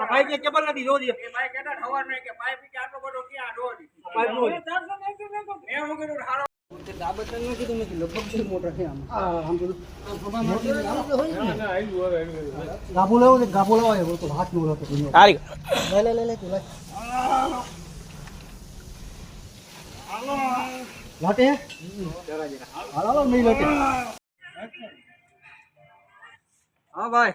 ભાઈ કે કેબલ નથી જો દે ભાઈ કેતા ખબર નહીં કે પાઇપ કે આટલો બધો ક્યાં ડોલ પાઇપ નો મેં શું કીધું હારો હા ભાઈ.